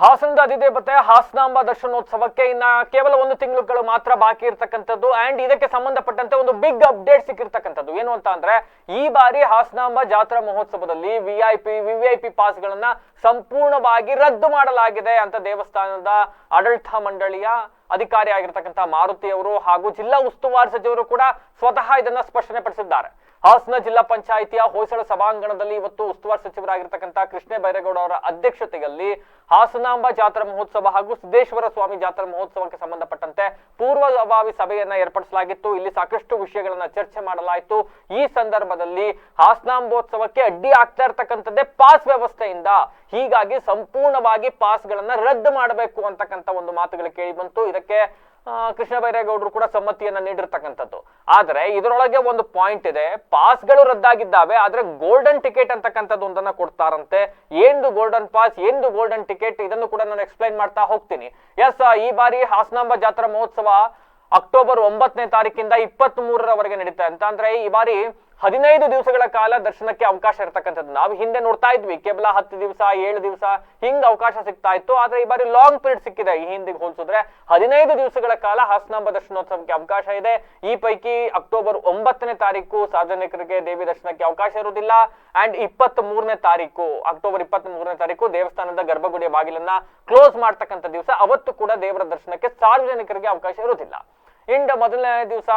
ಹಾಸನದ ಅಧಿದೇವತೆ ಹಾಸನಾಂಬ ದರ್ಶನೋತ್ಸವಕ್ಕೆ ಇನ್ನ ಕೇವಲ ಒಂದು ತಿಂಗಳುಗಳು ಮಾತ್ರ ಬಾಕಿ ಇರ್ತಕ್ಕಂಥದ್ದು ಅಂಡ್ ಇದಕ್ಕೆ ಸಂಬಂಧಪಟ್ಟಂತೆ ಒಂದು ಬಿಗ್ ಅಪ್ಡೇಟ್ ಸಿಕ್ಕಿರ್ತಕ್ಕಂಥದ್ದು. ಏನು ಅಂತ ಅಂದ್ರೆ, ಈ ಬಾರಿ ಹಾಸನಾಂಬ ಜಾತ್ರಾ ಮಹೋತ್ಸವದಲ್ಲಿ V I P V I P ಪಾಸ್ಗಳನ್ನ ಸಂಪೂರ್ಣವಾಗಿ ರದ್ದು ಮಾಡಲಾಗಿದೆ ಅಂತ ದೇವಸ್ಥಾನದ ಆಡಳಿತ ಮಂಡಳಿಯ ಅಧಿಕಾರಿ ಆಗಿರ್ತಕ್ಕಂಥ ಮಾರುತಿ ಅವರು ಹಾಗೂ ಜಿಲ್ಲಾ ಉಸ್ತುವಾರಿ ಸಚಿವರು ಕೂಡ ಸ್ವತಃ ಇದನ್ನ ಸ್ಪಷ್ಟನೆ ಪಡಿಸಿದ್ದಾರೆ. ಹಾಸನ ಜಿಲ್ಲಾ ಪಂಚಾಯಿತಿಯ ಹೊಯ್ಸಳ ಸಭಾಂಗಣದಲ್ಲಿ ಇವತ್ತು ಉಸ್ತುವಾರಿ ಸಚಿವರಾಗಿರ್ತಕ್ಕಂಥ ಕೃಷ್ಣ ಬೈರೇಗೌಡ ಅವರ ಅಧ್ಯಕ್ಷತೆಯಲ್ಲಿ ಹಾಸನಾಂಬ ಜಾತ್ರಾ ಮಹೋತ್ಸವ ಹಾಗೂ ಸಿದ್ದೇಶ್ವರ ಸ್ವಾಮಿ ಜಾತ್ರಾ ಮಹೋತ್ಸವಕ್ಕೆ ಸಂಬಂಧಪಟ್ಟಂತೆ ಪೂರ್ವಭಾವಿ ಸಭೆಯನ್ನ ಏರ್ಪಡಿಸಲಾಗಿತ್ತು. ಇಲ್ಲಿ ಸಾಕಷ್ಟು ವಿಷಯಗಳನ್ನ ಚರ್ಚೆ ಮಾಡಲಾಯಿತು. ಈ ಸಂದರ್ಭದಲ್ಲಿ ಹಾಸನಾಂಬೋತ್ಸವಕ್ಕೆ ಅಡ್ಡಿ ಆಗ್ತಾ ಇರ್ತಕ್ಕಂಥದ್ದೇ ಪಾಸ್ ವ್ಯವಸ್ಥೆಯಿಂದ ಹೀಗಾಗಿ ಸಂಪೂರ್ಣವಾಗಿ ಪಾಸ್ಗಳನ್ನ ರದ್ದು ಮಾಡಬೇಕು ಅಂತಕ್ಕಂಥ ಒಂದು ಮಾತುಗಳು ಕೇಳಿ ಬಂತು. ಇದಕ್ಕೆ ಕೃಷ್ಣ ಬೈರೇಗೌಡರು ಕೂಡ ಸಮ್ಮತಿಯನ್ನ ನೀಡಿರ್ತಕ್ಕಂಥದ್ದು. ಆದ್ರೆ ಇದರೊಳಗೆ ಒಂದು ಪಾಯಿಂಟ್ ಇದೆ. ಪಾಸ್ಗಳು ರದ್ದಾಗಿದ್ದಾವೆ, ಆದ್ರೆ ಗೋಲ್ಡನ್ ಟಿಕೆಟ್ ಅಂತಕ್ಕಂಥದ್ದು ಒಂದನ್ನ ಕೊಡ್ತಾರಂತೆ. ಏನು ಗೋಲ್ಡನ್ ಪಾಸ್ ಏನು ಗೋಲ್ಡನ್ ಟಿಕೆಟ್ ಇದನ್ನು ಕೂಡ ನಾನು ಎಕ್ಸ್ಪ್ಲೈನ್ ಮಾಡ್ತಾ ಹೋಗ್ತೀನಿ. ಎಸ್ ಈ ಬಾರಿ ಹಾಸನಾಂಬ ಜಾತ್ರಾ ಮಹೋತ್ಸವ ಅಕ್ಟೋಬರ್ ಒಂಬತ್ತನೇ ತಾರೀಕಿಂದ ಇಪ್ಪತ್ತ್ ಮೂರರವರೆಗೆ ನಡೀತಾ ಅಂತ ಅಂದ್ರೆ ಈ ಬಾರಿ ಹದಿನೈದು ದಿವಸಗಳ ಕಾಲ ದರ್ಶನಕ್ಕೆ ಅವಕಾಶ ಇರತಕ್ಕಂಥದ್ದು. ನಾವು ಹಿಂದೆ ನೋಡ್ತಾ ಇದ್ವಿ, ಕೇವಲ ಹತ್ತು ದಿವಸ, ಏಳು ದಿವಸ ಹಿಂಗ್ ಅವಕಾಶ ಸಿಗ್ತಾ ಇತ್ತು. ಆದ್ರೆ ಈ ಬಾರಿ ಲಾಂಗ್ ಪೀರಿಯಡ್ ಸಿಕ್ಕಿದೆ. ಈ ಹಿಂದಿಗೆ ಹೋಲಿಸಿದ್ರೆ ಹದಿನೈದು ದಿವಸಗಳ ಕಾಲ ಹಾಸನಾಂಬ ದರ್ಶನೋತ್ಸವಕ್ಕೆ ಅವಕಾಶ ಇದೆ. ಈ ಪೈಕಿ ಅಕ್ಟೋಬರ್ ಒಂಬತ್ತನೇ ತಾರೀಕು ಸಾರ್ವಜನಿಕರಿಗೆ ದೇವಿ ದರ್ಶನಕ್ಕೆ ಅವಕಾಶ ಇರುವುದಿಲ್ಲ. ಅಂಡ್ ಇಪ್ಪತ್ತ್ ಮೂರನೇ ತಾರೀಕು, ಅಕ್ಟೋಬರ್ ಇಪ್ಪತ್ತ್ ಮೂರನೇ ತಾರೀಕು ದೇವಸ್ಥಾನದ ಗರ್ಭಗುಡಿಯ ಬಾಗಿಲನ್ನ ಕ್ಲೋಸ್ ಮಾಡ್ತಕ್ಕಂಥ ದಿವಸ ಅವತ್ತು ಕೂಡ ದೇವರ ದರ್ಶನಕ್ಕೆ ಸಾರ್ವಜನಿಕರಿಗೆ ಅವಕಾಶ ಇರುವುದಿಲ್ಲ. ಇಂಡ ಮೊದಲನೇ ದಿವಸ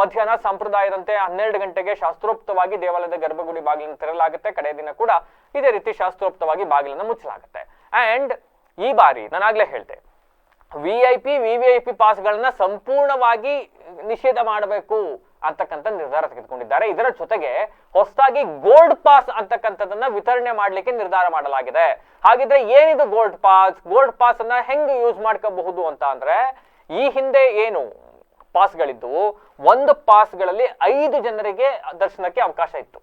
ಮಧ್ಯಾಹ್ನ ಸಂಪ್ರದಾಯದಂತೆ ಹನ್ನೆರಡು ಗಂಟೆಗೆ ಶಾಸ್ತ್ರೋಕ್ತವಾಗಿ ದೇವಾಲಯದ ಗರ್ಭಗುಡಿ ಬಾಗಿಲನ್ನು ತೆರಲಾಗುತ್ತೆ ಕಡೆ ದಿನ ಕೂಡ ಇದೇ ರೀತಿ ಶಾಸ್ತ್ರೋಕ್ತವಾಗಿ ಬಾಗಿಲನ್ನು ಮುಚ್ಚಲಾಗುತ್ತೆ. ಅಂಡ್ ಈ ಬಾರಿ ನಾನಾಗ್ಲೇ ಹೇಳ್ದೆ V I P V V I P ಪಾಸ್ಗಳನ್ನ ಸಂಪೂರ್ಣವಾಗಿ ನಿಷೇಧ ಮಾಡಬೇಕು ಅಂತಕ್ಕಂಥ ನಿರ್ಧಾರ ತೆಗೆದುಕೊಂಡಿದ್ದಾರೆ. ಇದರ ಜೊತೆಗೆ ಹೊಸದಾಗಿ ಗೋಲ್ಡ್ ಪಾಸ್ ಅಂತಕ್ಕಂಥದ್ದನ್ನ ವಿತರಣೆ ಮಾಡಲಿಕ್ಕೆ ನಿರ್ಧಾರ ಮಾಡಲಾಗಿದೆ. ಹಾಗಿದ್ರೆ ಏನಿದು ಗೋಲ್ಡ್ ಪಾಸ್ ಗೋಲ್ಡ್ ಪಾಸ್ ಅನ್ನ ಹೆಂಗ್ ಯೂಸ್ ಮಾಡ್ಕೋಬಹುದು ಅಂತ ಅಂದ್ರೆ, ಈ ಹಿಂದೆ ಏನು ಪಾಸ್ಗಳಿದ್ದು ಒಂದು ಪಾಸ್ಗಳಲ್ಲಿ ಐದು ಜನರಿಗೆ ದರ್ಶನಕ್ಕೆ ಅವಕಾಶ ಇತ್ತು.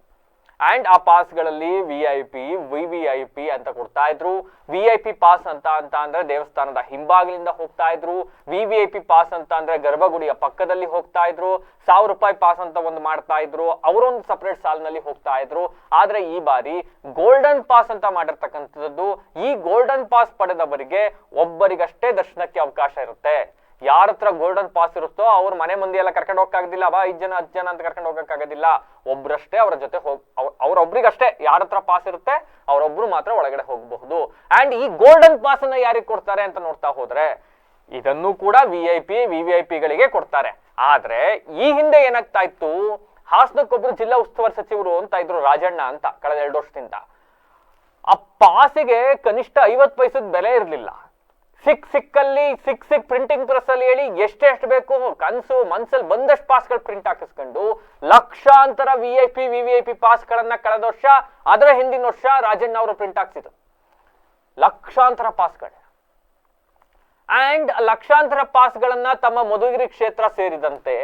ಅಂಡ್ ಆ ಪಾಸ್ಗಳಲ್ಲಿ V I P V V I P ಅಂತ ಕೊಡ್ತಾ ಇದ್ರು. ವಿ ಐ ಪಿ ಪಾಸ್ ಅಂತ ಅಂತ ಅಂದ್ರೆ ದೇವಸ್ಥಾನದ ಹಿಂಬಾಗಿಲಿಂದ ಹೋಗ್ತಾ ಇದ್ರು. V V I P pass ಅಂತ ಅಂದ್ರೆ ಗರ್ಭಗುಡಿಯ ಪಕ್ಕದಲ್ಲಿ ಹೋಗ್ತಾ ಇದ್ರು. ಸಾವಿರ ರೂಪಾಯಿ ಪಾಸ್ ಅಂತ ಒಂದು ಮಾಡ್ತಾ ಇದ್ರು. ಅವರೊಂದು ಸಪರೇಟ್ ಸಾಲಿನಲ್ಲಿ ಹೋಗ್ತಾ ಇದ್ರು. ಆದ್ರೆ ಈ ಬಾರಿ ಗೋಲ್ಡನ್ ಪಾಸ್ ಅಂತ ಮಾಡಿರ್ತಕ್ಕಂಥದ್ದು. ಈ ಗೋಲ್ಡನ್ ಪಾಸ್ ಪಡೆದವರಿಗೆ ಒಬ್ಬರಿಗಷ್ಟೇ ದರ್ಶನಕ್ಕೆ ಅವಕಾಶ ಇರುತ್ತೆ. ಯಾರ ಹತ್ರ ಗೋಲ್ಡನ್ ಪಾಸ್ ಇರುತ್ತೋ ಅವ್ರ ಮನೆ ಮುಂದೆ ಎಲ್ಲ ಕರ್ಕೊಂಡು ಹೋಗಕ್ಕಾಗದಿಲ್ಲ ಬಾ ಐದ್ ಜನ, ಹತ್ತು ಜನ ಅಂತ ಕರ್ಕೊಂಡು ಹೋಗಕ್ಕಾಗೋದಿಲ್ಲ ಒಬ್ರಷ್ಟೇ ಅವರ ಜೊತೆ ಹೋಗ್, ಅವ್- ಅವ್ರೊಬ್ರಿಗಷ್ಟೇ ಯಾರ ಹತ್ರ ಪಾಸ್ ಇರುತ್ತೆ, ಅವರೊಬ್ರು ಮಾತ್ರ ಒಳಗಡೆ ಹೋಗಬಹುದು. ಅಂಡ್ ಈ ಗೋಲ್ಡನ್ ಪಾಸ್ ಅನ್ನ ಯಾರಿಗೆ ಕೊಡ್ತಾರೆ ಅಂತ ನೋಡ್ತಾ ಹೋದ್ರೆ, ಇದನ್ನು ಕೂಡ V I P V V I ಪಿಗಳಿಗೆ ಕೊಡ್ತಾರೆ. ಆದ್ರೆ ಈ ಹಿಂದೆ ಏನಾಗ್ತಾ ಇತ್ತು ಹಾಸನಕ್ಕೊಬ್ರು ಜಿಲ್ಲಾ ಉಸ್ತುವಾರಿ ಸಚಿವರು ಅಂತ ಇದ್ರು ರಾಜಣ್ಣ ಅಂತ, ಕಳೆದ ಎರಡು ವರ್ಷದಿಂದ. ಆ ಪಾಸಿಗೆ ಕನಿಷ್ಠ ಐವತ್ತು ಪೈಸದ ಬೆಲೆ ಇರಲಿಲ್ಲ. ಸಿಕ್ ಸಿಕ್ಕಲ್ಲಿ, ಸಿಕ್ ಸಿಕ್ ಪ್ರಿಂಟಿಂಗ್ ಪ್ರೆಸ್ ಅಲ್ಲಿ ಹೇಳಿ ಎಷ್ಟೆಷ್ಟು ಬೇಕು, ಕನಸು, ಮನ್ಸಲ್ಲಿ ಬಂದಷ್ಟು ಪಾಸ್ಗಳು ಪ್ರಿಂಟ್ ಹಾಕಿಸ್ಕೊಂಡು ಲಕ್ಷಾಂತರ V I P V V I P ಪಾಸ್ಗಳನ್ನ ಕಳೆದ ವರ್ಷ, ಅದರ ಹಿಂದಿನ ವರ್ಷ ರಾಜಣ್ಣ ಅವರು ಪ್ರಿಂಟ್ ಹಾಕ್ಸಿದ್ರು. ಲಕ್ಷಾಂತರ ಪಾಸ್ಗಳು ಅಂಡ್ ಲಕ್ಷಾಂತರ ಪಾಸ್ಗಳನ್ನ ತಮ್ಮ ಮಧುಗಿರಿ ಕ್ಷೇತ್ರ ಸೇರಿದಂತೆ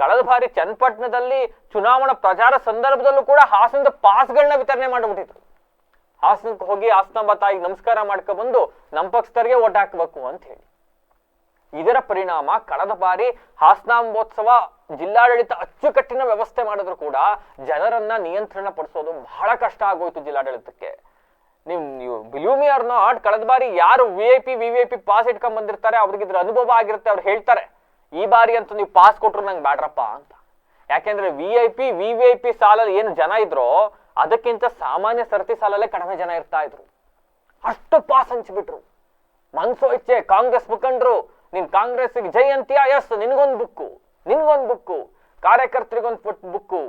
ಕಳೆದ ಬಾರಿ ಚನ್ನಪಟ್ಟಣದಲ್ಲಿ ಚುನಾವಣಾ ಪ್ರಚಾರ ಸಂದರ್ಭದಲ್ಲೂ ಕೂಡ ಹಾಸನದ ಪಾಸ್ಗಳನ್ನ ವಿತರಣೆ ಮಾಡಿಬಿಟ್ಟಿದ್ರು. ಹಾಸನಕ್ಕೆ ಹೋಗಿ ಹಾಸನಾಂಬ ತಾಯಿಗೆ ನಮಸ್ಕಾರ ಮಾಡ್ಕೊ ಬಂದು ನಮ್ಮ ಪಕ್ಷದವ್ರಿಗೆ ಓಟ್ ಹಾಕಬೇಕು ಅಂತ ಹೇಳಿ. ಇದರ ಪರಿಣಾಮ ಕಳೆದ ಬಾರಿ ಹಾಸನಾಂಬೋತ್ಸವ ಜಿಲ್ಲಾಡಳಿತ ಅಚ್ಚುಕಟ್ಟಿನ ವ್ಯವಸ್ಥೆ ಮಾಡಿದ್ರು ಕೂಡ ಜನರನ್ನ ನಿಯಂತ್ರಣ ಪಡಿಸೋದು ಬಹಳ ಕಷ್ಟ ಆಗೋಯ್ತು ಜಿಲ್ಲಾಡಳಿತಕ್ಕೆ. ನೀವು ನೀವು ಬಿಲೀವ್ ಆರ್ ಕಳೆದ ಬಾರಿ ಯಾರು V I P V V I P pass ಇಟ್ಕೊಂಡ್ ಬಂದಿರ್ತಾರೆ, ಅವ್ರಿಗೆ ಇದ್ರ ಅನುಭವ ಆಗಿರುತ್ತೆ ಅವ್ರು ಹೇಳ್ತಾರೆ. ಈ ಬಾರಿ ಅಂತ ನೀವು ಪಾಸ್ ಕೊಟ್ರು ನಂಗೆ ಬ್ಯಾಡ್ರಪ್ಪ ಅಂತ. ಯಾಕೆಂದ್ರೆ V I P V V I P ಸಾಲಲ್ಲಿ ಏನು ಜನ ಇದ್ರೋ ಅದಕ್ಕಿಂತ ಸಾಮಾನ್ಯ ಸರತಿ ಸಾಲಲ್ಲೇ ಕಡಿಮೆ ಜನ ಇರ್ತಾ ಇದ್ರು. ಅಷ್ಟು ಪಾಸ್ ಹಂಚಿಬಿಟ್ರು. ಮನ್ಸು ಇಚ್ಛೆ ಕಾಂಗ್ರೆಸ್ ಮುಖಂಡರು, ನೀನ್ ಕಾಂಗ್ರೆಸ್ ಜೈ ಅಂತೀಯ? ಎಸ್, ನಿನ್ಗೊಂದು ಬುಕ್ಕು ನಿನ್ಗೊಂದು ಬುಕ್ಕು. ಕಾರ್ಯಕರ್ತರಿಗೊಂದು ಬುಕ್ಕು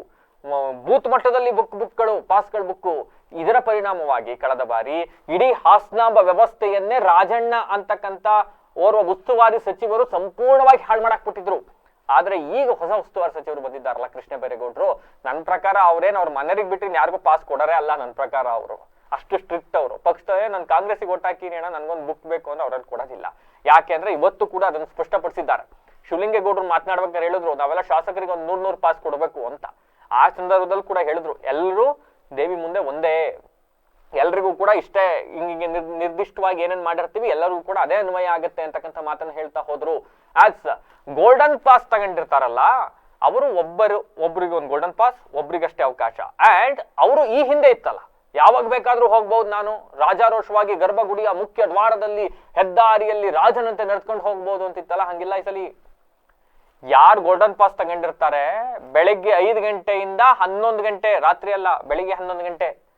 ಬೂತ್ ಮಟ್ಟದಲ್ಲಿ ಬುಕ್, ಬುಕ್ಗಳು, ಪಾಸ್ಗಳ ಬುಕ್ಕು. ಇದರ ಪರಿಣಾಮವಾಗಿ ಕಳೆದ ಬಾರಿ ಇಡೀ ಹಾಸ್ನಾಂಬ ವ್ಯವಸ್ಥೆಯನ್ನೇ ರಾಜಣ್ಣ ಅಂತಕ್ಕಂತ ಓರ್ವ ಉಸ್ತುವಾರಿ ಸಚಿವರು ಸಂಪೂರ್ಣವಾಗಿ ಹಾಳು ಮಾಡಾಕ್ಬಿಟ್ಟಿದ್ರು ಆದ್ರೆ ಈಗ ಹೊಸ ಉಸ್ತುವಾರಿ ಸಚಿವರು ಬಂದಿದ್ದಾರಲ್ಲ ಕೃಷ್ಣ ಬೈರೇಗೌಡರು, ನನ್ನ ಪ್ರಕಾರ ಅವ್ರೇನ್ ಅವ್ರ ಮನೆಯರಿಗೆ ಬಿಟ್ಟು ಯಾರಿಗೂ ಪಾಸ್ ಕೊಡರೇ ಅಲ್ಲ ನನ್ನ ಪ್ರಕಾರ ಅವರು. ಅಷ್ಟು ಸ್ಟ್ರಿಕ್ಟ್ ಅವರು. ಪಕ್ಷದವೇ ನಾನು ಕಾಂಗ್ರೆಸ್ಗೆ ಓಟ್ ಹಾಕಿನಿ ಅಣ್ಣ, ನನ್ಗೊಂದು ಬುಕ್ ಬೇಕು ಅಂದ್ರೆ ಅವ್ರಲ್ಲಿ ಕೊಡೋದಿಲ್ಲ. ಯಾಕೆ ಅಂದ್ರೆ ಇವತ್ತು ಕೂಡ ಅದನ್ನು ಸ್ಪಷ್ಟಪಡಿಸಿದ್ದಾರೆ. ಶಿವಲಿಂಗೇಗೌಡರು ಮಾತನಾಡ್ಬೇಕಾದ್ರೆ ಹೇಳಿದ್ರು, ನಾವೆಲ್ಲ ಶಾಸಕರಿಗೆ ಒಂದು ನೂರ್ ನೂರು ಪಾಸ್ ಕೊಡಬೇಕು ಅಂತ. ಆ ಸಂದರ್ಭದಲ್ಲಿ ಕೂಡ ಹೇಳಿದ್ರು. ಎಲ್ಲರೂ ದೇವಿ ಮುಂದೆ ಒಂದೇ ಎಲ್ರಿಗೂ ಕೂಡ ಇಷ್ಟೇ, ಹಿಂಗೆ ನಿರ್- ನಿರ್ದಿಷ್ಟವಾಗಿ ಏನೇನ್ ಮಾಡಿರ್ತೀವಿ ಎಲ್ಲರಿಗೂ ಕೂಡ ಅದೇ ಅನ್ವಯ ಆಗುತ್ತೆ ಅಂತಕ್ಕಂಥ ಮಾತನ್ನ ಹೇಳ್ತಾ ಹೋದ್ರು. ಆಸ್ ಗೋಲ್ಡನ್ ಪಾಸ್ ತಗೊಂಡಿರ್ತಾರಲ್ಲ, ಅವರು ಒಬ್ಬರು, ಒಬ್ರಿಗೆ ಒಂದು ಗೋಲ್ಡನ್ ಪಾಸ್ ಒಬ್ರಿಗಷ್ಟೇ ಅವಕಾಶ. ಅಂಡ್ ಅವರು ಈ ಹಿಂದೆ ಇತ್ತಲ್ಲ. ಯಾವಾಗ ಬೇಕಾದ್ರೂ ಹೋಗ್ಬೋದು ನಾನು. ರಾಜಾರೋಷವಾಗಿ ಗರ್ಭಗುಡಿಯ ಮುಖ್ಯ ದ್ವಾರದಲ್ಲಿ, ಹೆದ್ದಾರಿಯಲ್ಲಿ ರಾಜನಂತೆ ನಡ್ಕೊಂಡು ಹೋಗ್ಬೋದು ಅಂತಿತ್ತಲ್ಲ, ಹಂಗಿಲ್ಲ ಈ ಸಲಿ. ಯಾರು ಗೋಲ್ಡನ್ ಪಾಸ್ ತಗೊಂಡಿರ್ತಾರೆ? ಬೆಳಗ್ಗೆ ಐದು ಗಂಟೆಯಿಂದ ಹನ್ನೊಂದು ಗಂಟೆ, ರಾತ್ರಿ ಅಲ್ಲ, ಬೆಳಿಗ್ಗೆ ಹನ್ನೊಂದು ಗಂಟೆ.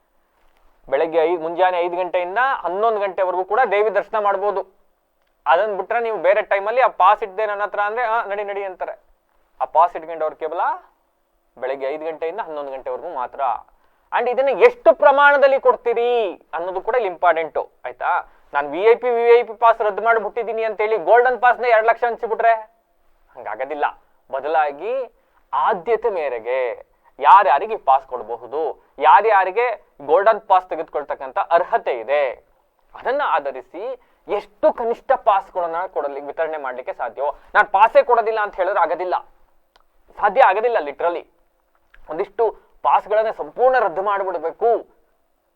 ಬೆಳಗ್ಗೆ ಐದು, ಮುಂಜಾನೆ ಐದು ಗಂಟೆಯಿಂದ ಹನ್ನೊಂದು ಗಂಟೆವರೆಗೂ ಕೂಡ ದೇವಿ ದರ್ಶನ ಮಾಡ್ಬೋದು. ಅದನ್ನು ಬಿಟ್ರೆ ನೀವು ಬೇರೆ ಟೈಮಲ್ಲಿ ಆ ಪಾಸ್ ಇದ್ದೆ ನನ್ನ ಹತ್ರ ಅಂದ್ರೆ, ಹಾಂ, ನಡಿ ನಡಿ ಅಂತಾರೆ. ಆ ಪಾಸ್ ಇಟ್ಕೊಂಡವ್ರು ಕೇವಲ ಬೆಳಗ್ಗೆ ಐದು ಗಂಟೆಯಿಂದ ಹನ್ನೊಂದು ಗಂಟೆವರೆಗೂ ಮಾತ್ರ. ಅಂಡ್ ಇದನ್ನ ಎಷ್ಟು ಪ್ರಮಾಣದಲ್ಲಿ ಕೊಡ್ತೀರಿ ಅನ್ನೋದು ಕೂಡ ಇಲ್ಲಿ ಇಂಪಾರ್ಟೆಂಟು ಆಯ್ತಾ? ನಾನು V I P V I P pass ರದ್ದು ಮಾಡಿಬಿಟ್ಟಿದ್ದೀನಿ ಅಂತೇಳಿ ಗೋಲ್ಡನ್ ಪಾಸ್ನ ಎರಡು ಲಕ್ಷ ಹಂಚಿಬಿಟ್ರೆ, ಹಂಗಾಗೋದಿಲ್ಲ. ಬದಲಾಗಿ ಆದ್ಯತೆ ಮೇರೆಗೆ ಯಾರ್ಯಾರಿಗೆ ಪಾಸ್ ಕೊಡಬಹುದು ಯಾರ್ಯಾರಿಗೆ ಗೋಲ್ಡನ್ ಪಾಸ್ ತೆಗೆದುಕೊಳ್ತಕ್ಕಂಥ ಅರ್ಹತೆ ಇದೆ. ಅದನ್ನ ಆಧರಿಸಿ ಎಷ್ಟು ಕನಿಷ್ಠ ಪಾಸ್ಗಳನ್ನ ಕೊಡಲಿಕ್ಕೆ ವಿತರಣೆ ಮಾಡ್ಲಿಕ್ಕೆ ಸಾಧ್ಯವೋ? ನಾನು ಪಾಸೇ ಕೊಡೋದಿಲ್ಲ ಅಂತ ಹೇಳಿದ್ರೆ ಆಗೋದಿಲ್ಲ. ಸಾಧ್ಯ ಆಗೋದಿಲ್ಲ ಲಿಟ್ರಲಿ ಒಂದಿಷ್ಟು ಪಾಸ್ಗಳನ್ನ ಸಂಪೂರ್ಣ ರದ್ದು ಮಾಡಿಬಿಡ್ಬೇಕು.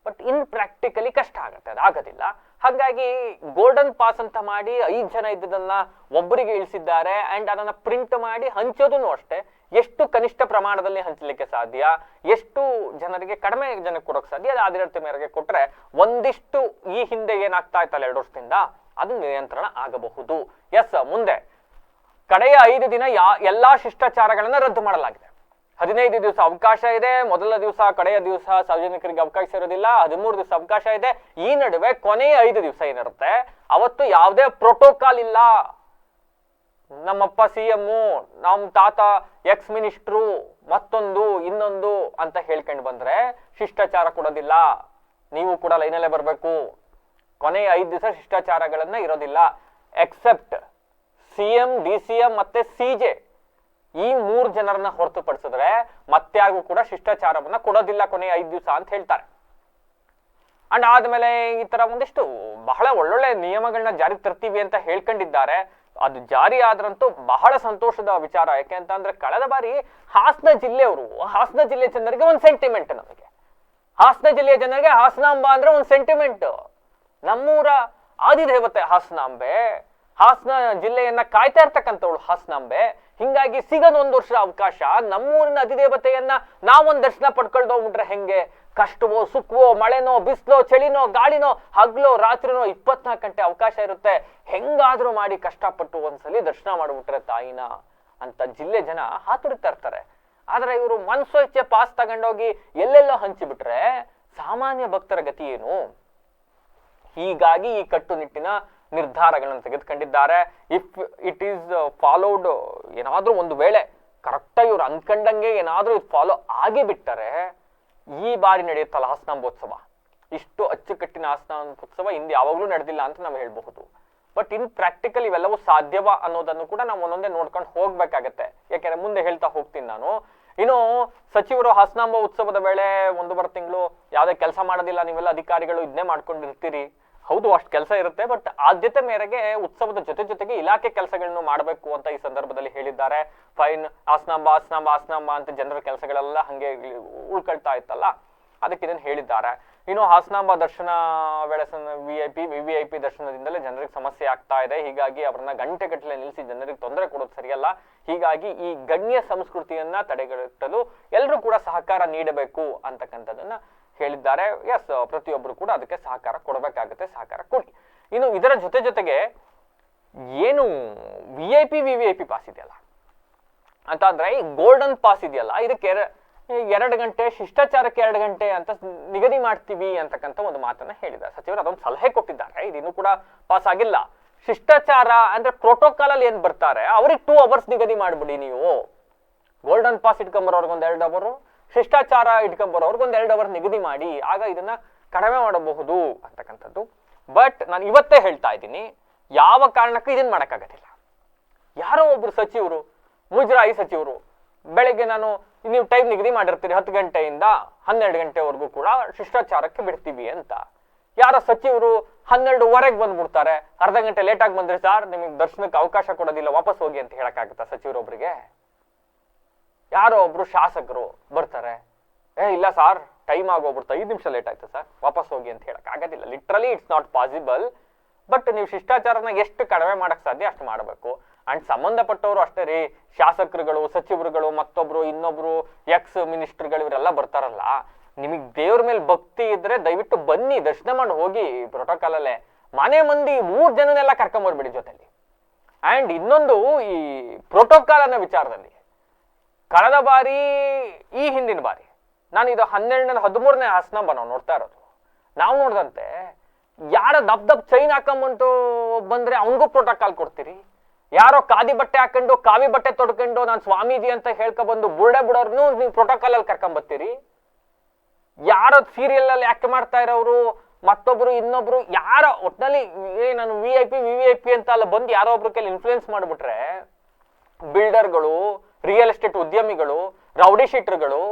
ಬಟ್ ಇನ್ ಪ್ರಾಕ್ಟಿಕಲಿ ಕಷ್ಟ ಆಗುತ್ತೆ ಅದು ಆಗೋದಿಲ್ಲ ಹಾಗಾಗಿ ಗೋಲ್ಡನ್ ಪಾಸ್ ಅಂತ ಮಾಡಿ ಐದು ಜನ ಇದ್ದದನ್ನ ಒಬ್ಬರಿಗೆ ಇಳಿಸಿದ್ದಾರೆ ಅಂಡ್ ಅದನ್ನ ಪ್ರಿಂಟ್ ಮಾಡಿ ಹಂಚೋದನ್ನು ಅಷ್ಟೇ. ಎಷ್ಟು ಕನಿಷ್ಠ ಪ್ರಮಾಣದಲ್ಲಿ ಹಂಚಲಿಕ್ಕೆ ಸಾಧ್ಯ? ಎಷ್ಟು ಜನರಿಗೆ ಕಡಿಮೆ ಜನಕ್ಕೆ ಕೊಡೋಕೆ ಸಾಧ್ಯ? ಅದು ಆದಿರತ್ತೆ ಮೇರೆಗೆ ಕೊಟ್ರೆ ಒಂದಿಷ್ಟು ಈ ಹಿಂದೆ ಏನಾಗ್ತಾ ಇತ್ತಲ್ಲ ಎರಡು ವರ್ಷದಿಂದ? ಅದು ನಿಯಂತ್ರಣ ಆಗಬಹುದು. ಎಸ್ ಮುಂದೆ. ಕಡೆಯ ಐದು ದಿನ ಯಾ ಎಲ್ಲಾ ಶಿಷ್ಟಾಚಾರಗಳನ್ನ ರದ್ದು ಮಾಡಲಾಗಿದೆ. ಹದಿನೈದು ದಿವಸ ಅವಕಾಶ ಇದೆ, ಮೊದಲ ದಿವಸ, ಕಡೆಯ ದಿವಸ ಸಾರ್ವಜನಿಕರಿಗೆ ಅವಕಾಶ ಇರೋದಿಲ್ಲ, ಹದಿಮೂರು ದಿವಸ ಅವಕಾಶ ಇದೆ. ಈ ನಡುವೆ ಕೊನೆಯ ಐದು ದಿವಸ ಏನಿರುತ್ತೆ? ಅವತ್ತು ಯಾವುದೇ ಪ್ರೋಟೋಕಾಲ್ ಇಲ್ಲ. ನಮ್ಮಪ್ಪ ಸಿ ಎಮ್ಮು ನಮ್ಮ ತಾತ ಎಕ್ಸ್ ಮಿನಿಸ್ಟ್ರು ಮತ್ತೊಂದು, ಇನ್ನೊಂದು ಅಂತ ಹೇಳ್ಕೊಂಡು ಬಂದ್ರೆ ಶಿಷ್ಟಾಚಾರ ಕೊಡೋದಿಲ್ಲ. ನೀವು ಕೂಡ ಲೈನಲ್ಲೇ ಬರಬೇಕು. ಕೊನೆಯ ಐದು ದಿವಸ ಶಿಷ್ಟಾಚಾರಗಳನ್ನ ಇರೋದಿಲ್ಲ. Except C M D C M ಮತ್ತೆ ಸಿ ಜೆ ಈ ಮೂರು ಜನರನ್ನ ಹೊರತುಪಡಿಸಿದ್ರೆ ಮತ್ಯಾರಿಗೂ ಕೂಡ ಶಿಷ್ಟಾಚಾರವನ್ನ ಕೊಡೋದಿಲ್ಲ ಕೊನೆಯ ಐದು ದಿವಸ ಅಂತ ಹೇಳ್ತಾರೆ. ಅಂಡ್ ಆದ್ಮೇಲೆ ಈ ತರ ಒಂದಿಷ್ಟು ಬಹಳ ಒಳ್ಳೊಳ್ಳೆ ನಿಯಮಗಳನ್ನ ಜಾರಿ ತರ್ತೀವಿ ಅಂತ ಹೇಳ್ಕೊಂಡಿದ್ದಾರೆ. ಅದು ಜಾರಿ ಆದ್ರಂತೂ ಬಹಳ ಸಂತೋಷದ ವಿಚಾರ. ಯಾಕೆ ಅಂತ ಕಳೆದ ಬಾರಿ ಹಾಸನ ಜಿಲ್ಲೆಯವರು, ಹಾಸನ ಜಿಲ್ಲೆ ಜನರಿಗೆ ಒಂದು ಸೆಂಟಿಮೆಂಟ್ ನಮಗೆ. ಹಾಸನ ಜಿಲ್ಲೆಯ ಜನರಿಗೆ ಹಾಸನಾಂಬ ಅಂದ್ರೆ ಒಂದು ಸೆಂಟಿಮೆಂಟ್ ನಮ್ಮೂರ ಆದಿದೇವತೆ ಹಾಸನಾಂಬೆ ಹಾಸನ ಜಿಲ್ಲೆಯನ್ನ ಕಾಯ್ತಾ ಇರ್ತಕ್ಕಂಥವಳು ಹಾಸನಾಂಬೆ ಹಿಂಗಾಗಿ ಸಿಗದ ಒಂದು ವರ್ಷ ಅವಕಾಶ. ನಮ್ಮೂರಿನ ಅಧಿದೇವತೆಯನ್ನ ನಾವೊಂದು ದರ್ಶನ ಪಡ್ಕೊಳ್ದು ಹೋಗ್ಬಿಟ್ರೆ ಹೆಂಗೆ? ಕಷ್ಟವೋ, ಸುಖವೋ, ಮಳೆನೋ, ಬಿಸಿಲೋ, ಚಳಿನೋ, ಗಾಳಿನೋ, ಹಗ್ಲೋ, ರಾತ್ರಿನೋ ಇಪ್ಪತ್ನಾಲ್ಕು ಗಂಟೆ ಅವಕಾಶ ಇರುತ್ತೆ. ಹೆಂಗಾದ್ರೂ ಮಾಡಿ ಕಷ್ಟಪಟ್ಟು ಒಂದ್ಸಲಿ ದರ್ಶನ ಮಾಡ್ಬಿಟ್ರೆ ತಾಯಿನ ಅಂತ ಜಿಲ್ಲೆ ಜನ ಹಾತುರಿತಾ ಇರ್ತಾರೆ. ಆದ್ರೆ ಇವರು ಮನ್ಸೋಚ್ಛೆ ಪಾಸ್ ತಗೊಂಡೋಗಿ ಎಲ್ಲೆಲ್ಲೋ ಹಂಚಿಬಿಟ್ರೆ ಸಾಮಾನ್ಯ ಭಕ್ತರ ಗತಿ ಏನು? ಹೀಗಾಗಿ ಈ ಕಟ್ಟುನಿಟ್ಟಿನ ನಿರ್ಧಾರಗಳನ್ನು ತೆಗೆದುಕೊಂಡಿದ್ದಾರೆ. ಇಫ್ ಇಟ್ ಈಸ್ ಫಾಲೋಡ್ ಏನಾದರೂ ಒಂದು ವೇಳೆ ಕರೆಕ್ಟಾಗಿ ಇವ್ರು ಅಂದ್ಕೊಂಡಂಗೆ ಏನಾದರೂ ಇದು ಫಾಲೋ ಆಗಿ ಬಿಟ್ಟರೆ ಈ ಬಾರಿ ನಡೆಯುತ್ತಲ್ಲ ಹಾಸನಾಂಬೋತ್ಸವ. ಇಷ್ಟು ಅಚ್ಚುಕಟ್ಟಿನ ಹಾಸನಾಂಬೋತ್ಸವ ಹಿಂದೆ ಯಾವಾಗಲೂ ನಡೆದಿಲ್ಲ ಅಂತ ನಾವು ಹೇಳಬಹುದು. ಬಟ್ ಇನ್ ಪ್ರಾಕ್ಟಿಕಲ್ ಇವೆಲ್ಲವೂ ಸಾಧ್ಯವಾ ಅನ್ನೋದನ್ನು ಕೂಡ ನಾವು ಒಂದೊಂದೇ ನೋಡ್ಕೊಂಡು ಹೋಗ್ಬೇಕಾಗತ್ತೆ. ಯಾಕೆಂದ್ರೆ ಮುಂದೆ ಹೇಳ್ತಾ ಹೋಗ್ತೀನಿ ನಾನು. ಇನ್ನು ಸಚಿವರು ಹಾಸನಾಂಬ ಉತ್ಸವದ ವೇಳೆ ಬರ ತಿಂಗಳು ಯಾವುದೇ ಕೆಲಸ ಮಾಡೋದಿಲ್ಲ, ನೀವೆಲ್ಲ ಅಧಿಕಾರಿಗಳು ಇದನ್ನೇ ಮಾಡ್ಕೊಂಡಿರ್ತೀರಿ. ಹೌದು, ಅಷ್ಟು ಕೆಲಸ ಇರುತ್ತೆ ಬಟ್ ಆದ್ಯತೆ ಮೇರೆಗೆ ಉತ್ಸವದ ಜೊತೆ ಜೊತೆಗೆ ಇಲಾಖೆ ಕೆಲಸಗಳನ್ನು ಮಾಡಬೇಕು ಅಂತ ಈ ಸಂದರ್ಭದಲ್ಲಿ ಹೇಳಿದ್ದಾರೆ. ಫೈನ್ ಆಸ್ನಾಂಬ ಆಸ್ನಾಂಬ ಆಸ್ನಾಂಬ ಅಂತ ಜನರ ಕೆಲಸಗಳೆಲ್ಲ ಹಂಗೆ ಉಳ್ಕೊಳ್ತಾ ಇತ್ತಲ್ಲ, ಅದಕ್ಕೆ ಇದನ್ನು ಹೇಳಿದ್ದಾರೆ. ಇನ್ನು ಹಾಸನಾಂಬ ದರ್ಶನ ವೇಳೆ V I P V V I P ದರ್ಶನದಿಂದಲೇ ಜನರಿಗೆ ಸಮಸ್ಯೆ ಆಗ್ತಾ ಇದೆ. ಹೀಗಾಗಿ ಅವರನ್ನ ಗಂಟೆಗಟ್ಟಲೆ ನಿಲ್ಲಿಸಿ ಜನರಿಗೆ ತೊಂದರೆ ಕೊಡೋದು ಸರಿಯಲ್ಲ. ಹೀಗಾಗಿ ಈ ಗಣ್ಯ ಸಂಸ್ಕೃತಿಯನ್ನ ತಡೆಗಟ್ಟಲು ಎಲ್ಲರೂ ಕೂಡ ಸಹಕಾರ ನೀಡಬೇಕು ಅಂತಕ್ಕಂಥದ್ದನ್ನ ಹೇಳಿದ್ದಾರೆ. ಎಸ್ ಪ್ರತಿಯೊಬ್ಬರು ಕೂಡ ಅದಕ್ಕೆ ಸಹಕಾರ ಕೊಡಬೇಕಾಗುತ್ತೆ, ಸಹಕಾರ ಕೊಡಿ. ಇನ್ನು ಇದರ ಜೊತೆ ಜೊತೆಗೆ ಏನು V I P V V I P pass ಇದೆಯಲ್ಲ? ಅಂತ ಅಂದ್ರೆ ಈ ಗೋಲ್ಡನ್ ಪಾಸ್ ಇದೆಯಲ್ಲ, ಇದಕ್ಕೆ ಎರ- ಎರಡು ಗಂಟೆ, ಶಿಷ್ಟಾಚಾರಕ್ಕೆ ಎರಡು ಗಂಟೆ ಅಂತ ನಿಗದಿ ಮಾಡ್ತೀವಿ ಅಂತಕ್ಕಂಥ ಒಂದು ಮಾತನ್ನ ಹೇಳಿದ್ದಾರೆ. ಸಚಿವರು ಅದೊಂದು ಸಲಹೆ ಕೊಟ್ಟಿದ್ದಾರೆ. ಇದಿನ್ನೂ ಕೂಡ ಪಾಸ್ ಆಗಿಲ್ಲ. ಶಿಷ್ಟಾಚಾರ ಅಂದ್ರೆ ಪ್ರೋಟೋಕಾಲ್ ಅಲ್ಲಿ ಏನ್ ಬರ್ತಾರೆ? ಅವ್ರಿಗೆ ಟೂ ಅವರ್ಸ್ ನಿಗದಿ ಮಾಡ್ಬಿಡಿ ನೀವು. ಗೋಲ್ಡನ್ ಪಾಸ್ ಇಟ್ಕೊಂಬರೋರ್ಗೆ ಎರಡು ಅವರು ಶಿಷ್ಟಾಚಾರ ಇಟ್ಕೊಂಡ್ಬರೋರ್ಗೆ ಒಂದು ಎರಡು ಅವರ್ ನಿಗದಿ ಮಾಡಿ, ಆಗ ಇದನ್ನ ಕಡಿಮೆ ಮಾಡಬಹುದು ಅಂತಕ್ಕಂಥದ್ದು. ಬಟ್ ನಾನು ಇವತ್ತೇ ಹೇಳ್ತಾ ಇದ್ದೀನಿ, ಯಾವ ಕಾರಣಕ್ಕೂ ಇದನ್ನ ಮಾಡೋಕ್ಕಾಗೋದಿಲ್ಲ. ಯಾರೋ ಒಬ್ರು ಸಚಿವರು, ಮುಜರಾಯಿ ಸಚಿವರು, ಬೆಳಗ್ಗೆ ನಾನು ನೀವು ಟೈಮ್ ನಿಗದಿ ಮಾಡಿರ್ತೀರಿ ಹತ್ತು ಗಂಟೆಯಿಂದ ಹನ್ನೆರಡು ಗಂಟೆವರೆಗೂ ಕೂಡ ಶಿಷ್ಟಾಚಾರಕ್ಕೆ ಬಿಡ್ತೀವಿ ಅಂತ. ಯಾರೋ ಸಚಿವರು ಹನ್ನೆರಡುವರೆಗೆ ಬಂದ್ಬಿಡ್ತಾರೆ, ಅರ್ಧ ಗಂಟೆ ಲೇಟಾಗಿ ಬಂದ್ರೆ ಸರ್ ನಿಮಗೆ ದರ್ಶನಕ್ಕೆ ಅವಕಾಶ ಕೊಡೋದಿಲ್ಲ, ವಾಪಸ್ ಹೋಗಿ ಅಂತ ಹೇಳಕ್ಕಾಗುತ್ತಾ ಸಚಿವರೊಬ್ರಿಗೆ? ಯಾರೋ ಒಬ್ರು ಶಾಸಕರು ಬರ್ತಾರೆ, ಏ, ಇಲ್ಲ ಸರ್ ಟೈಮ್ ಆಗೋಗ್ಬಿಡ್ತು, ಐದು ನಿಮಿಷ ಲೇಟ್ ಆಯ್ತು ಸರ್, ವಾಪಸ್ ಹೋಗಿ ಅಂತ ಹೇಳಕ್ ಆಗೋದಿಲ್ಲ. Literally it's not possible but ನೀವು ಶಿಷ್ಟಾಚಾರನ ಎಷ್ಟು ಕಡಿಮೆ ಮಾಡಕ್ ಸಾಧ್ಯ, ಅಷ್ಟು ಮಾಡಬೇಕು. ಅಂಡ್ ಸಂಬಂಧಪಟ್ಟವರು ಅಷ್ಟೇ ರೀ, ಶಾಸಕರುಗಳು, ಸಚಿವರುಗಳು, ಮತ್ತೊಬ್ರು, ಇನ್ನೊಬ್ರು ಎಕ್ಸ್ ಮಿನಿಸ್ಟರ್ಗಳು ಇವರೆಲ್ಲ ಬರ್ತಾರಲ್ಲ. ನಿಮಗೆ ದೇವ್ರ ಮೇಲೆ ಭಕ್ತಿ ಇದ್ರೆ ದಯವಿಟ್ಟು ಬನ್ನಿ, ದರ್ಶನ ಮಾಡಿ ಹೋಗಿ ಪ್ರೋಟೋಕಾಲ್ ಅಲ್ಲೇ. ಮನೆ ಮಂದಿ ಮೂರ್ ಜನನೆಲ್ಲ ಕರ್ಕೊಂಬರ್ಬೇಡಿ ಜೊತೆಲಿ. ಅಂಡ್ ಇನ್ನೊಂದು ಈ ಪ್ರೋಟೋಕಾಲ್ ಅನ್ನೋ ವಿಚಾರದಲ್ಲಿ ಕಳೆದ ಬಾರಿ, ಈ ಹಿಂದಿನ ಬಾರಿ. ನಾನು ಇದು ಹನ್ನೆರಡನೇ, ಹದಿಮೂರನೇ ಹಾಸನ ನಾವು ನೋಡ್ತಾ ಇರೋದು. ನಾವು ನೋಡ್ದಂತೆ, ಯಾರ ದಬ್ ದಬ್ ಚೈನ್ ಹಾಕೊಂಬಂಟು ಬಂದ್ರೆ ಅವನಿಗೂ ಪ್ರೋಟೋಕಾಲ್ ಕೊಡ್ತೀರಿ. ಯಾರೋ ಖಾದಿ ಬಟ್ಟೆ ಹಾಕೊಂಡು, ಕಾವಿ ಬಟ್ಟೆ ತೊಡ್ಕೊಂಡು, ನಾನು ಸ್ವಾಮೀಜಿ ಅಂತ ಹೇಳ್ಕೊಬಂದು ಬುರ್ಡೆ ಬಿಡೋರ್ನು ನೀವು ಪ್ರೋಟೋಕಾಲ್ ಅಲ್ಲಿ ಕರ್ಕೊಂಬತ್ತೀರಿ ಯಾರೋ ಸೀರಿಯಲ್ ಅಲ್ಲಿ ಆಕ್ಟ್ ಮಾಡ್ತಾ ಇರೋರು ಮತ್ತೊಬ್ರು, ಇನ್ನೊಬ್ರು, ಯಾರ ಒಟ್ಟಿನಲ್ಲಿ ಏ, ನಾನು V I P V V I P ಅಂತ ಅಲ್ಲ ಬಂದು ಯಾರೋ ಒಬ್ರು ಕೈಲಿ ಇನ್ಫ್ಲೂಯೆನ್ಸ್ ಮಾಡಿಬಿಟ್ರೆ ಬಿಲ್ಡರ್ಗಳು ರಿಯಲ್ ಎಸ್ಟೇಟ್ ಉದ್ಯಮಿಗಳು ರೌಡಿ ಶೀಟರ್ಗಳು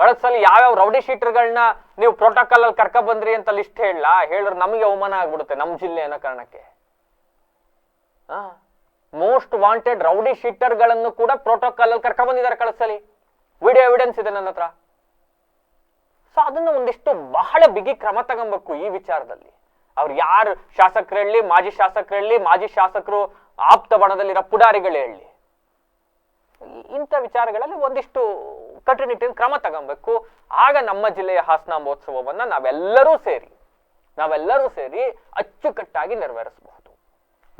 ಕಳೆದ ಯಾವ್ಯಾವ ರೌಡಿ ಶೀಟರ್ಗಳನ್ನ ನೀವು ಪ್ರೋಟೋಕಾಲ್ ಅಲ್ಲಿ ಕರ್ಕ ಬಂದ್ರಿ ಅಂತ ಲಿಸ್ಟ್ ಹೇಳಲ್ಲ ಹೇಳಿದ್ರೆ ನಮಗೆ ಅವಮಾನ ಆಗ್ಬಿಡುತ್ತೆ ನಮ್ಮ ಜಿಲ್ಲೆ ಅನ್ನೋ ಕಾರಣಕ್ಕೆ. ಮೋಸ್ಟ್ ವಾಂಟೆಡ್ ರೌಡಿ ಶೀಟರ್ಗಳನ್ನು ಕೂಡ ಪ್ರೋಟೋಕಾಲ್ ಅಲ್ಲಿ ಕರ್ಕ ಬಂದಿದ್ದಾರೆ ವಿಡಿಯೋ ಎವಿಡೆನ್ಸ್ ಇದೆ ನನ್ನ ಹತ್ರ. ಸೊ ಅದನ್ನ ಒಂದಿಷ್ಟು ಬಹಳ ಬಿಗಿ ಕ್ರಮ ತಗೊಬೇಕು ಈ ವಿಚಾರದಲ್ಲಿ. ಅವ್ರು ಯಾರು ಶಾಸಕರು ಮಾಜಿ ಶಾಸಕರು ಮಾಜಿ ಶಾಸಕರು ಆಪ್ತ ಬಣದಲ್ಲಿರೋ ಪುಡಾರಿಗಳು ಹೇಳಿ. ಇಂಥ ವಿಚಾರಗಳಲ್ಲಿ ಒಂದಿಷ್ಟು ಕಟ್ಟುನಿಟ್ಟಿನ ಕ್ರಮ ತಗೊಬೇಕು. ಆಗ ನಮ್ಮ ಜಿಲ್ಲೆಯ ಹಾಸನ ಮಹೋತ್ಸವವನ್ನ ನಾವೆಲ್ಲರೂ ಸೇರಿ ನಾವೆಲ್ಲರೂ ಸೇರಿ ಅಚ್ಚುಕಟ್ಟಾಗಿ ನೆರವೇರಿಸಬಹುದು.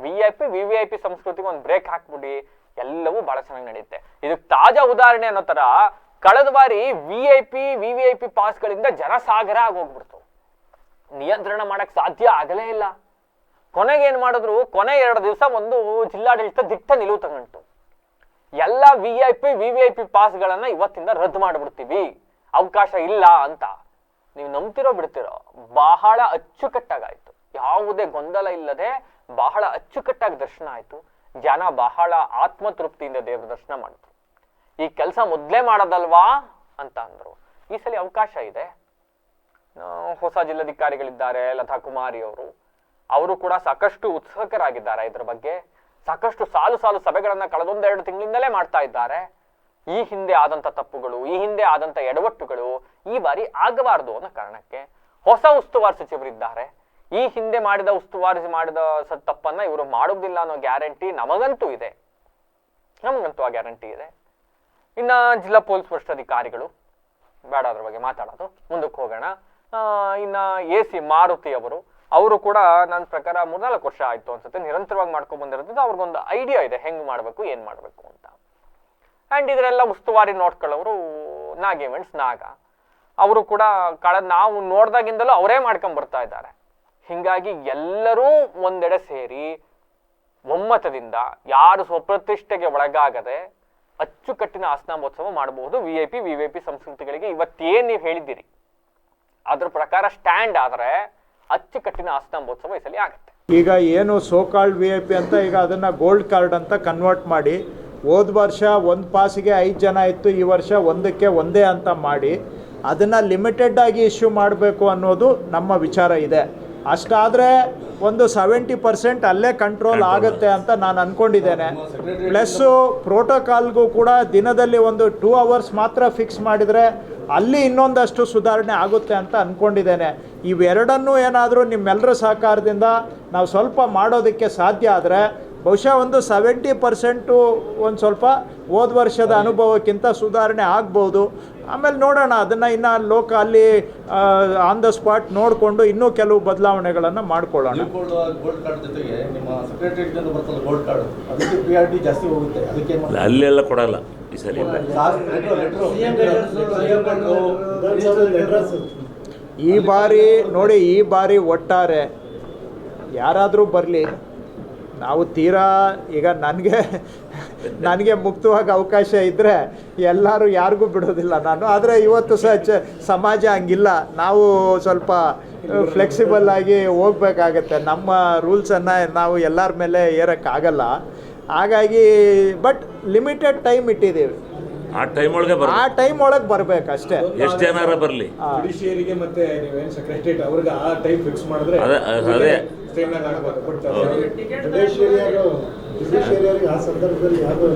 V I P V V I P ಸಂಸ್ಕೃತಿಗೆ ಒಂದು ಬ್ರೇಕ್ ಹಾಕ್ಬಿಡಿ. ಎಲ್ಲವೂ ಬಹಳ ಚೆನ್ನಾಗಿ ನಡೆಯುತ್ತೆ. ಇದಕ್ಕೆ ತಾಜಾ ಉದಾಹರಣೆ ಅನ್ನೋ ತರ ಕಳೆದ ಬಾರಿ V I P V V I P ಪಾಸ್ಗಳಿಂದ ಜನಸಾಗರ ಆಗೋಗ್ಬಿಡ್ತು. ನಿಯಂತ್ರಣ ಮಾಡಕ್ ಸಾಧ್ಯ ಆಗಲೇ ಇಲ್ಲ. ಕೊನೆಗೆ ಏನ್ ಮಾಡಿದ್ರು, ಕೊನೆ ಎರಡು ದಿವಸ ಒಂದು ಜಿಲ್ಲಾಡಳಿತ ದಿಟ್ಟ ನಿಲುವು ತಗೊಂಡು ಎಲ್ಲ V I P V V I P ಪಾಸ್ಗಳನ್ನ ಇವತ್ತಿಂದ ರದ್ದು ಮಾಡಿಬಿಡ್ತೀವಿ. ಅವಕಾಶ ಇಲ್ಲ ಅಂತ. ನೀವು ನಂಬ್ತಿರೋ ಬಿಡ್ತಿರೋ, ಬಹಳ ಅಚ್ಚುಕಟ್ಟಾಗಾಯ್ತು. ಯಾವುದೇ ಗೊಂದಲ ಇಲ್ಲದೆ ಬಹಳ ಅಚ್ಚುಕಟ್ಟಾಗಿ ದರ್ಶನ ಆಯ್ತು. ಜನ ಬಹಳ ಆತ್ಮತೃಪ್ತಿಯಿಂದ ದೇವ್ರ ದರ್ಶನ ಮಾಡಿದ್ರು. ಈ ಕೆಲಸ ಮೊದಲೇ ಮಾಡೋದಲ್ವಾ ಅಂತ ಅಂದ್ರು. ಈ ಸಲ ಅವಕಾಶ ಇದೆ. ಹೊಸ ಜಿಲ್ಲಾಧಿಕಾರಿಗಳಿದ್ದಾರೆ ಲತಾ ಕುಮಾರಿ ಅವರು. ಅವರು ಕೂಡ ಸಾಕಷ್ಟು ಉತ್ಸುಕರಾಗಿದ್ದಾರೆ ಇದ್ರ ಬಗ್ಗೆ. ಸಾಕಷ್ಟು ಸಾಲು ಸಾಲು ಸಭೆಗಳನ್ನ ಕಳೆದೊಂದೆರಡು ತಿಂಗಳಿಂದಲೇ ಮಾಡ್ತಾ ಇದ್ದಾರೆ. ಈ ಹಿಂದೆ ಆದಂತ ತಪ್ಪುಗಳು, ಈ ಹಿಂದೆ ಆದಂತ ಎಡವಟ್ಟುಗಳು ಈ ಬಾರಿ ಆಗಬಾರದು ಅನ್ನೋ ಕಾರಣಕ್ಕೆ ಹೊಸ ಉಸ್ತುವಾರಿ ಸಚಿವರಿದ್ದಾರೆ. ಈ ಹಿಂದೆ ಮಾಡಿದ ಉಸ್ತುವಾರಿ ಮಾಡಿದ ತಪ್ಪನ್ನ ಇವರು ಮಾಡೋದಿಲ್ಲ ಅನ್ನೋ ಗ್ಯಾರಂಟಿ ನಮಗಂತೂ ಇದೆ. ನಮಗಂತೂ ಆ ಗ್ಯಾರಂಟಿ ಇದೆ. ಇನ್ನ ಜಿಲ್ಲಾ ಪೊಲೀಸ್ ವರಿಷ್ಠಾಧಿಕಾರಿಗಳು ಬೇಡ ಅದ್ರ ಬಗ್ಗೆ ಮಾತಾಡೋದು, ಮುಂದಕ್ಕೆ ಹೋಗೋಣ. ಇನ್ನ ಎ ಸಿ ಮಾರುತಿ ಅವರು ಅವರು ಕೂಡ ನನ್ನ ಪ್ರಕಾರ ಮೂರ್ನಾಲ್ಕು ವರ್ಷ ಆಯ್ತು ಅನ್ಸುತ್ತೆ. ನಿರಂತರವಾಗಿ ಮಾಡ್ಕೊಂಡ್ ಬಂದಿರೋದ್ರಿಂದ ಅವ್ರಿಗೊಂದು ಐಡಿಯಾ ಇದೆ. ಹೆಂಗ್ ಮಾಡಬೇಕು, ಏನ್ ಮಾಡಬೇಕು ಅಂತ. ಅಂಡ್ ಇದರೆಲ್ಲ ಉಸ್ತುವಾರಿ ನೋಡ್ಕೊಳ್ಳೋರು ನಾಗ್ ಇವೆಂಟ್ಸ್ ನಾಗ. ಅವರು ಕೂಡ ಕಳ ನಾವು ನೋಡ್ದಾಗಿಂದಲೂ ಅವರೇ ಮಾಡ್ಕೊಂಡ್ ಬರ್ತಾ ಇದ್ದಾರೆ. ಹಿಂಗಾಗಿ ಎಲ್ಲರೂ ಒಂದೆಡೆ ಸೇರಿ ಒಮ್ಮತದಿಂದ ಯಾರು ಸ್ವಪ್ರತಿಷ್ಠೆಗೆ ಒಳಗಾಗದೆ ಅಚ್ಚುಕಟ್ಟಿನ ಆಸನ ಮಹೋತ್ಸವ ಮಾಡಬಹುದು. V I P V Y P ಸಂಸ್ಕೃತಿಗಳಿಗೆ ಇವತ್ತೇನು ನೀವು ಹೇಳಿದ್ದೀರಿ. ಅದ್ರ ಪ್ರಕಾರ ಸ್ಟ್ಯಾಂಡ್ ಆದ್ರೆ ಅಚ್ಚುಕಟ್ಟಿನ ಆಸನ ಮಹೋತ್ಸವ ಈ ಸಲ ಆಗತ್ತೆ. ಈಗ ಏನು ಸೋಕಾಲ್ಡ್ ವಿ ಐ ಪಿ ಅಂತ ಈಗ ಅದನ್ನು ಗೋಲ್ಡ್ ಕಾರ್ಡ್ ಅಂತ ಕನ್ವರ್ಟ್ ಮಾಡಿ ಹೋದ ವರ್ಷ ಒಂದು ಪಾಸಿಗೆ ಐದು ಜನ ಇತ್ತು ಈ ವರ್ಷ ಒಂದಕ್ಕೆ ಒಂದೇ ಅಂತ ಮಾಡಿ ಅದನ್ನು ಲಿಮಿಟೆಡ್ ಆಗಿ ಇಶ್ಯೂ ಮಾಡಬೇಕು ಅನ್ನೋದು ನಮ್ಮ ವಿಚಾರ ಇದೆ. ಅಷ್ಟಾದರೆ ಒಂದು ಸೆವೆಂಟಿ ಪರ್ಸೆಂಟ್ ಅಲ್ಲೇ ಕಂಟ್ರೋಲ್ ಆಗುತ್ತೆ ಅಂತ ನಾನು ಅಂದ್ಕೊಂಡಿದ್ದೇನೆ ಪ್ಲಸ್ಸು ಪ್ರೋಟೋಕಾಲ್ಗೂ ಕೂಡ ದಿನದಲ್ಲಿ ಒಂದು ಟೂ ಅವರ್ಸ್ ಮಾತ್ರ ಫಿಕ್ಸ್ ಮಾಡಿದರೆ ಅಲ್ಲಿ ಇನ್ನೊಂದಷ್ಟು ಸುಧಾರಣೆ ಆಗುತ್ತೆ ಅಂತ ಅಂದ್ಕೊಂಡಿದ್ದೇನೆ ಇವೆರಡನ್ನೂ ಏನಾದರೂ ನಿಮ್ಮೆಲ್ಲರ ಸಹಕಾರದಿಂದ ನಾವು ಸ್ವಲ್ಪ ಮಾಡೋದಕ್ಕೆ ಸಾಧ್ಯ ಆದರೆ ಬಹುಶಃ ಒಂದು ಸೆವೆಂಟಿ ಪರ್ಸೆಂಟು ಒಂದು ಸ್ವಲ್ಪ ಹೋದ ವರ್ಷದ ಅನುಭವಕ್ಕಿಂತ ಸುಧಾರಣೆ ಆಗ್ಬೋದು. ಆಮೇಲೆ ನೋಡೋಣ ಅದನ್ನು ಇನ್ನು ಲೋಕ ಅಲ್ಲಿ ಆನ್ ದ ಸ್ಪಾಟ್ ನೋಡಿಕೊಂಡು ಇನ್ನೂ ಕೆಲವು ಬದಲಾವಣೆಗಳನ್ನು ಮಾಡ್ಕೊಳ್ಳೋಣ. ಅಲ್ಲೆಲ್ಲ ಕೊಡಲ್ಲ. ಲೆಟ್ರು. ಈ ಬಾರಿ ನೋಡಿ, ಈ ಬಾರಿ ಒಟ್ಟಾರೆ ಯಾರಾದರೂ ಬರಲಿ. ನಾವು ತೀರಾ ಈಗ ನನಗೆ ನನಗೆ ಮುಕ್ತವಾಗಿ ಅವಕಾಶ ಇದ್ದರೆ ಎಲ್ಲರೂ ಯಾರಿಗೂ ಬಿಡೋದಿಲ್ಲ ನಾನು. ಆದರೆ ಇವತ್ತು ಸಹ ಸಮಾಜ ಹಂಗಿಲ್ಲ. ನಾವು ಸ್ವಲ್ಪ ಫ್ಲೆಕ್ಸಿಬಲ್ ಆಗಿ ಹೋಗ್ಬೇಕಾಗತ್ತೆ. ನಮ್ಮ ರೂಲ್ಸನ್ನು ನಾವು ಎಲ್ಲರ ಮೇಲೆ ಏರೋಕ್ಕಾಗಲ್ಲ. ಹಾಗಾಗಿ ಬಟ್ ಲಿಮಿಟೆಡ್ ಟೈಮ್ ಇಟ್ಟಿದ್ದೀವಿ. ಆ ಟೈಮ್ ಒಳಗೆ ಬರ ಆ ಟೈಮ್ ಒಳಗೆ ಬರಬೇಕಷ್ಟೇ ಎಷ್ಟು ಜನಾರ ಬರಲಿ? ಜುಡಿಷಿಯರಿಗೆ ಮತ್ತೆ ನೀವೇನು ಸೆಕ್ರೆಟರಿಯೇಟ್ ಅವ್ರಿಗೆ ಆ ಟೈಮ್ ಫಿಕ್ಸ್ ಮಾಡಿದ್ರೆ ಅದೇ ಅದೇ. ಜುಡಿಷಿಯರಿಯರು ಜುಡಿಷಿಯರಿಯರಿಗೆ ಆ ಸಂದರ್ಭದಲ್ಲಿ ಯಾವುದೇ